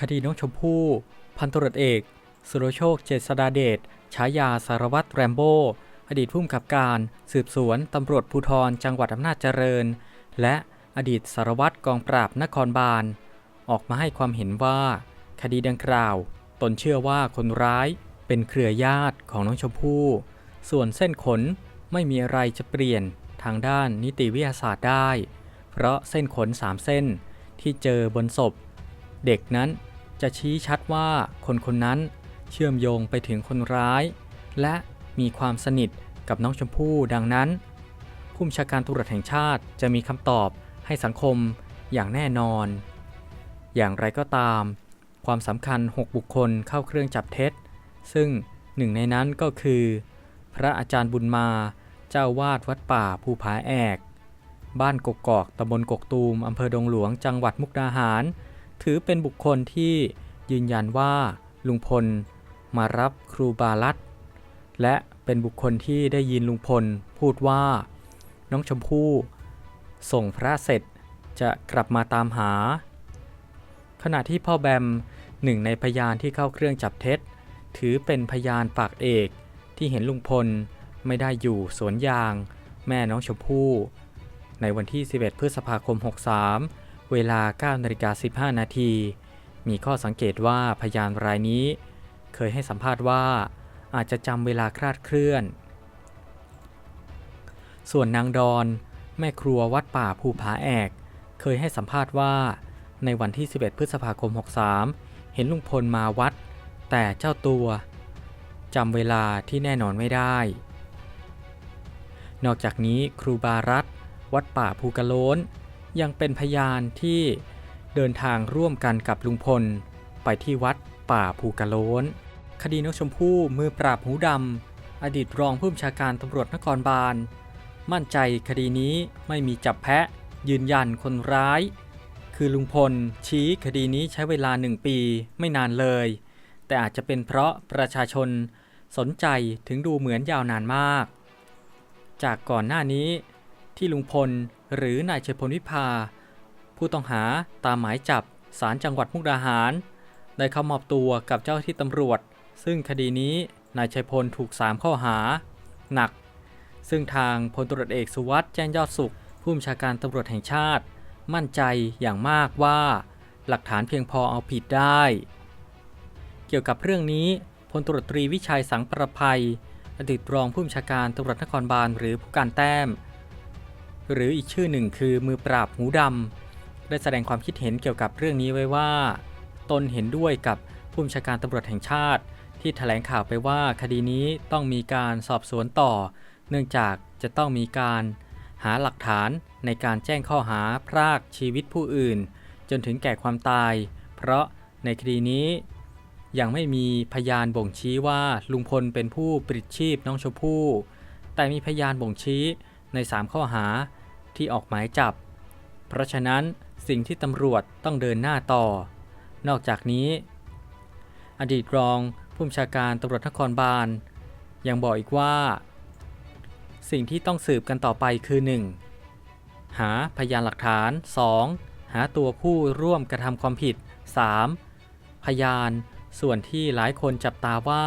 คดีน้องชมพู่ พันตรวจเอก สุรโชค เจษดาเดช ฉายาสารวัตรแรมโบ้ อดีตผู้กำกับการ สืบสวนตำรวจภูธรจังหวัดอำนาจเจริญ และอดีตสารวัตรกองปราบนครบาล ออกมาให้ความเห็นว่า คดีดังกล่าว ตนเชื่อว่าคนร้ายเป็นเครือญาติของน้องชมพู่ ส่วนเส้นขนไม่มีอะไรจะเปลี่ยนทางด้านนิติวิทยาศาสตร์ได้ เพราะเส้นขนสามเส้นที่เจอบนศพ เด็กนั้นจะชี้ชัดว่าคนคนนั้นเชื่อมโยงไปถึงคนร้าย และมีความสนิทกับน้องชมพู่ดังนั้นผู้บัญชาการตำรวจแห่งชาติจะมีคำตอบให้สังคมอย่างแน่นอน อย่างไรก็ตาม ความสำคัญ 6 บุคคลเข้าเครื่องจับเท็จ ซึ่งหนึ่งในนั้นก็คือ พระอาจารย์บุญมาเจ้าวาดวัดป่าภูผาแอก บ้านกกอกตำบลกกตูมอำเภอดงหลวงจังหวัดมุกดาหาร ถือเป็นบุคคลที่ยืนยันว่าลุงพลมารับครูบาลัดและเป็นบุคคลที่ได้ยินลุงพลพูดว่า น้องชมพู่ส่งพระเสร็จจะกลับมาตามหา ขณะที่พ่อแบมหนึ่งในพยานที่เข้าเครื่องจับเท็จ ถือเป็นพยานปากเอกที่เห็นลุงพลไม่ได้อยู่สวนยาง แม่น้องชมพู่ ในวันที่ 11 พฤษภาคม 63 เวลา9นาฬิกา15 นาที มีข้อสังเกตว่าพยานรายนี้ เคยให้สัมภาษณ์ว่า อาจจะจำเวลาคลาดเคลื่อน ส่วนนางดอนแม่ครัววัดป่าภูผาแอก เคยให้สัมภาษณ์ว่า ในวันที่ 11 พฤษภาคม 63 เห็นลุงพลมาวัด แต่เจ้าตัวจำเวลาที่แน่นอนไม่ได้ นอกจากนี้ครูบารัตวัดป่าภูกระโล้น ยังเป็นพยานที่เดินทางร่วมกันกับลุงพล ไปที่วัดป่าภูกระโล้น คดีนกชมพู่มือปราบหูดำ อดีตรองผู้บัญชาการตำรวจนครบาล มั่นใจคดีนี้ไม่มีจับแพะ ยืนยันคนร้าย คือลุงพลชี้คดีนี้ใช้เวลาหนึ่งปีไม่นานเลย แต่อาจจะเป็นเพราะประชาชนสนใจถึงดูเหมือนยาวนานมาก จากก่อนหน้านี้ที่ลุงพล หรือนายเชยพลวิภา ผู้ต้องหาตามหมายจับศาลจังหวัดมุกดาหาร ได้เข้ามอบตัวกับเจ้าที่ตำรวจ ซึ่งคดีนี้นายชัยพลถูก 3 ข้อหา หนัก ซึ่งทางพลตรวจเอกสุวัสด์แจ้งยอดสุข ผู้บัญชาการตำรวจแห่งชาติ มั่นใจอย่างมากว่า หลักฐานเพียงพอเอาผิดได้ เกี่ยวกับเรื่องนี้พลตรวจตรีวิชัยสังประภัย อดีตรองผู้บัญชาการตำรวจนครบาลหรือผู้การแต้ม หรืออีกชื่อหนึ่งคือมือปราบหูดำได้แสดงความคิดเห็นเกี่ยวกับเรื่องนี้ไว้ว่า ตนเห็นด้วยกับผู้บัญชาการตำรวจแห่งชาติ ที่แถลงข่าวไปว่าคดีนี้ต้องมีการสอบสวนต่อ เนื่องจากจะต้องมีการหาหลักฐานในการแจ้งข้อหาพรากชีวิตผู้อื่น จนถึงแก่ความตาย เพราะในคดีนี้ ยังไม่มีพยานบ่งชี้ว่าลุงพลเป็นผู้ปลิดชีพน้องชมพู่แต่มีพยานบ่งชี้ ใน 3 ข้อหาที่ออกหมายจับ เพราะฉะนั้นสิ่งที่ตำรวจต้องเดินหน้าต่อ นอกจากนี้ อดีตรองผู้บัญชาการตำรวจนครบาล ยังบอกอีกว่า สิ่งที่ต้องสืบกันต่อไปคือ 1. หาพยานหลักฐาน 2. หาตัวผู้ร่วมกระทำความผิด 3. พยานส่วนที่หลายคนจับตาว่า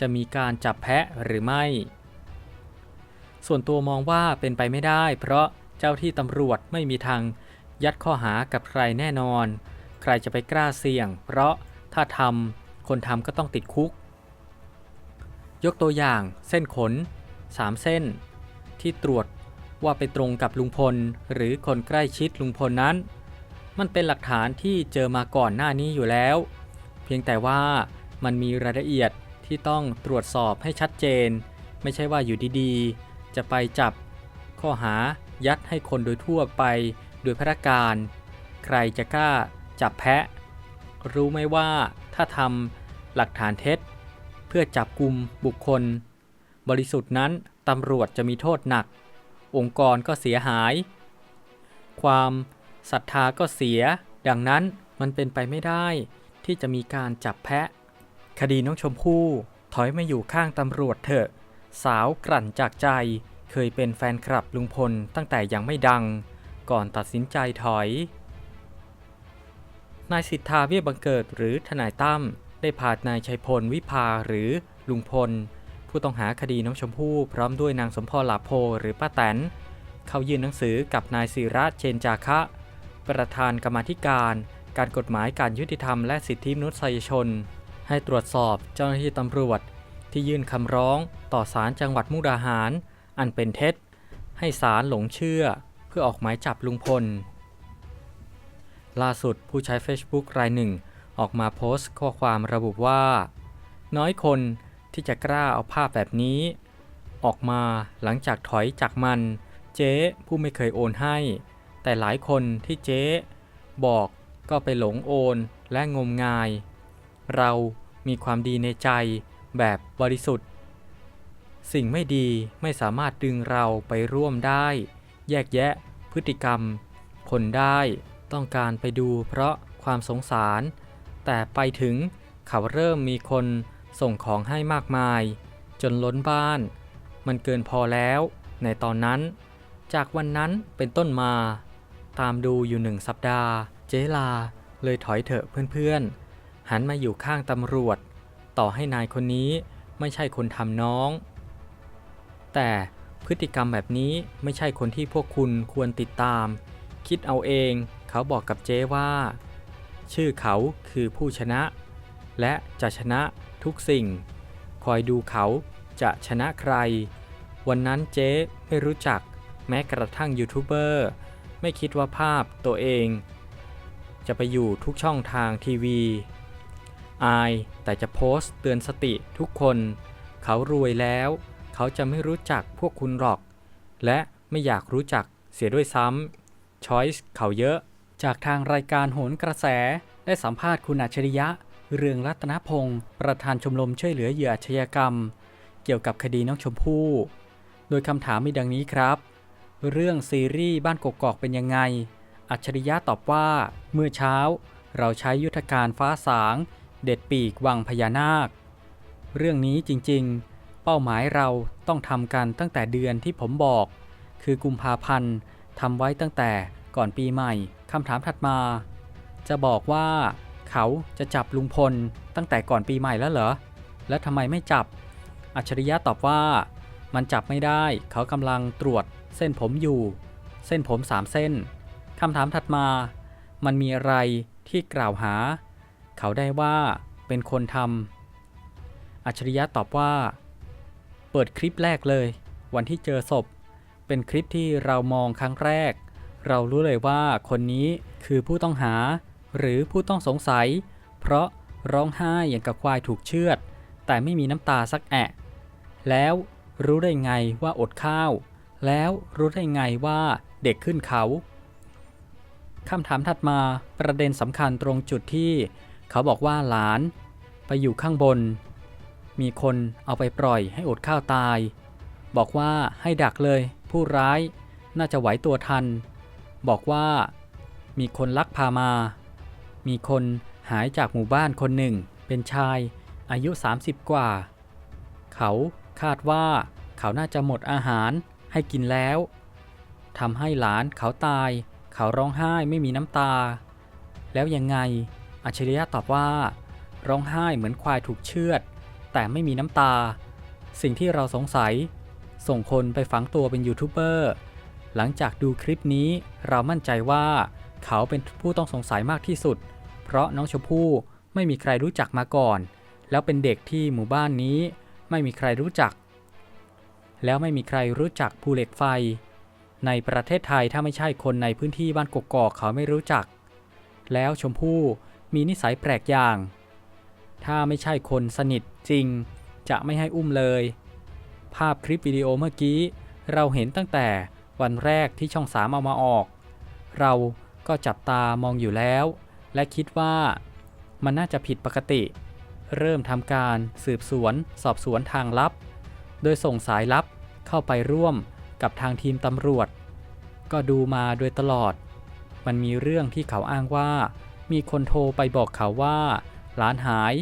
จะมีการจับแพะหรือไม่ ส่วนตัวมองว่าเป็นไปไม่ได้ เพราะเจ้าที่ตำรวจไม่มีทางยัดข้อหากับใครแน่นอน ใครจะไปกล้าเสี่ยง เพราะถ้าทำคนทำก็ต้องติดคุก ยกตัวอย่างเส้นขน 3 เส้น ที่ตรวจว่าไปตรงกับลุงพล หรือคนใกล้ชิดลุงพลนั้น มันเป็นหลักฐานที่เจอมาก่อนหน้านี้อยู่แล้ว เพียงแต่ว่ามันมีรายละเอียดที่ต้องตรวจสอบให้ชัดเจน ไม่ใช่ว่าอยู่ดีๆ จะไปจับ ข้อหายัดให้คนโดยทั่วไปโดยพระการ ใครจะกล้าจับแพะ รู้ไหมว่าถ้าทำหลักฐานเท็จ เพื่อจับกลุ่มบุคคล บริสุทธิ์นั้นตำรวจจะมีโทษหนัก องค์กรก็เสียหาย ความศรัทธาก็เสีย ดังนั้นมันเป็นไปไม่ได้ที่จะมีการจับแพะ คดีน้องชมพู่ถอยมาอยู่ข้างตำรวจเถอะ สาวกลั่นจากใจ เคยเป็นแฟนคลับลุงพลตั้งแต่ยังไม่ดัง ก่อนตัดสินใจถอย นายสิทธาเบี้ยบังเกิดหรือทนายตั้มได้พานายชัยพลวิภาหรือลุงพล ผู้ต้องหาคดีน้องชมพู่พร้อมด้วยนางสมพรหลาโพหรือป้าแตน เข้ายื่นหนังสือกับนายศิระเจนจาคะ ประธานกรรมธิการ การกฎหมายการยุติธรรมและสิทธิมนุษยชน ให้ตรวจสอบเจ้าหน้าที่ตำรวจ ที่ยื่นคำร้องต่อศาลจังหวัดมุกดาหาร อันเป็นเท็จ ให้ศาลหลงเชื่อ เพื่อออกหมายจับลุงพล ล่าสุดผู้ใช้ Facebook รายหนึ่ง ออกมาโพสต์ข้อความระบุว่า น้อยคนที่จะกล้าเอาภาพแบบนี้ ออกมาหลังจากถอยจากมัน เจ๊ผู้ไม่เคยโอนให้ แต่หลายคนที่เจ๊ บอกก็ไปหลงโอนและงมงาย เรามีความดีในใจ แบบบริสุทธิ์ สิ่งไม่ดีไม่สามารถดึงเราไปร่วมได้ แยกแยะพฤติกรรม คนได้ต้องการไปดูเพราะความสงสาร แต่ไปถึงเขาเริ่มมีคนส่งของให้มากมาย จนล้นบ้าน มันเกินพอแล้วในตอนนั้น จากวันนั้นเป็นต้นมา ตามดูอยู่หนึ่งสัปดาห์ เจลาเลยถอยเถอะเพื่อนๆ หันมาอยู่ข้างตำรวจ ต่อให้นายคนนี้ไม่ใช่คนทำน้อง แต่พฤติกรรมแบบนี้ไม่ใช่คนที่พวกคุณควรติดตาม คิดเอาเองเขาบอกกับเจ๊ว่า ชื่อเขาคือผู้ชนะ และจะชนะทุกสิ่ง คอยดูเขาจะชนะใคร วันนั้นเจ๊ไม่รู้จักแม้กระทั่งยูทูบเบอร์ไม่คิดว่าภาพตัวเอง จะไปอยู่ทุกช่องทางทีวี อายแต่จะโพสต์เตือนสติทุกคน เขารวยแล้ว เขาจะไม่รู้จักพวกคุณหรอก และไม่อยากรู้จักเสียด้วยซ้ำช้อยส์เขาเยอะ จากทางรายการโหนกระแส ได้สัมภาษณ์คุณอัจฉริยะ เรืองรัตนพงศ์ประธานชมรมช่วยเหลือเหยื่ออาชญากรรม เกี่ยวกับคดีน้องชมพู่ โดยคำถามมีดังนี้ครับ เรื่องซีรีส์บ้านกกอกเป็นยังไง อัจฉริยะตอบว่า เมื่อเช้า เราใช้ยุทธการฟ้าสาง เด็ดปีกวังพญานาค เรื่องนี้จริงๆ เป้าหมายเราต้องทำกันตั้งแต่เดือนที่ผมบอก คือกุมภาพันธ์ทำไว้ตั้งแต่ก่อนปีใหม่คำถามถัดมา จะบอกว่าเขาจะจับลุงพลตั้งแต่ก่อนปีใหม่แล้วเหรอ แล้วทำไมไม่จับ อัจฉริยะตอบว่า มันจับไม่ได้ เขากำลังตรวจเส้นผมอยู่ เส้นผมสามเส้นคำถามถัดมา มันมีอะไรที่กล่าวหา เขาได้ว่าเป็นคนทำอัจฉริยะตอบว่า เปิดคลิปแรกเลย วันที่เจอศพ เป็นคลิปที่เรามองครั้งแรก เรารู้เลยว่าคนนี้คือผู้ต้องหา หรือผู้ต้องสงสัย เพราะร้องไห้อย่างกับควายถูกเชือด แต่ไม่มีน้ำตาสักแอะแล้วรู้ได้ไงว่าอดข้าว แล้วรู้ได้ไงว่าเด็กขึ้นเขาคำถามถัดมาประเด็นสำคัญตรงจุดที่ เขาบอกว่าหลานไปอยู่ข้างบน มีคนเอาไปปล่อยให้อดข้าวตาย บอกว่าให้ดักเลย ผู้ร้ายน่าจะไหวตัวทัน บอกว่ามีคนลักพามา มีคนหายจากหมู่บ้านคนหนึ่ง เป็นชายอายุ 30 กว่า เขาคาดว่าเขาน่าจะหมดอาหารให้กินแล้วทำให้หลานเขาตาย เขาร้องไห้ไม่มีน้ำตา แล้วยังไง อัจฉริยะตอบว่า ร้องไห้เหมือนควายถูกเชือด แต่ไม่มีน้ำตา สิ่งที่เราสงสัย ส่งคนไปฝังตัวเป็นยูทูบเบอร์ หลังจากดูคลิปนี้เรามั่นใจว่าเขาเป็นผู้ต้องสงสัยมากที่สุด เพราะน้องชมพู่ไม่มีใครรู้จักมาก่อน แล้วเป็นเด็กที่หมู่บ้านนี้ไม่มีใครรู้จัก แล้วไม่มีใครรู้จักภูเหล็กไฟ ในประเทศไทยถ้าไม่ใช่คนในพื้นที่บ้านกกอกเขาไม่รู้จัก แล้วชมพู่ มีนิสัยแปลกอย่าง ถ้าไม่ใช่คนสนิทจริง จะไม่ให้อุ้มเลย ภาพคลิปวิดีโอเมื่อกี้ เราเห็นตั้งแต่วันแรกที่ช่องสามเอามาออก เราก็จับตามองอยู่แล้ว และคิดว่ามันน่าจะผิดปกติ เริ่มทำการสืบสวนสอบสวนทางลับ โดยส่งสายลับเข้าไปร่วมกับทางทีมตำรวจ ก็ดูมาโดยตลอด มันมีเรื่องที่เขาอ้างว่า มีคนโทรไปบอกเขาว่าหลานหาย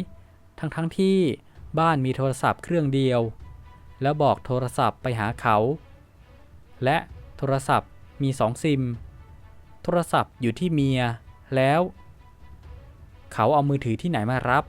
ทั้งทั้งที่บ้านมีโทรศัพท์เครื่องเดียว แล้วบอกโทรศัพท์ไปหาเขา และโทรศัพท์มีสองซิม โทรศัพท์อยู่ที่เมียแล้ว เขาเอามือถือที่ไหนมารับ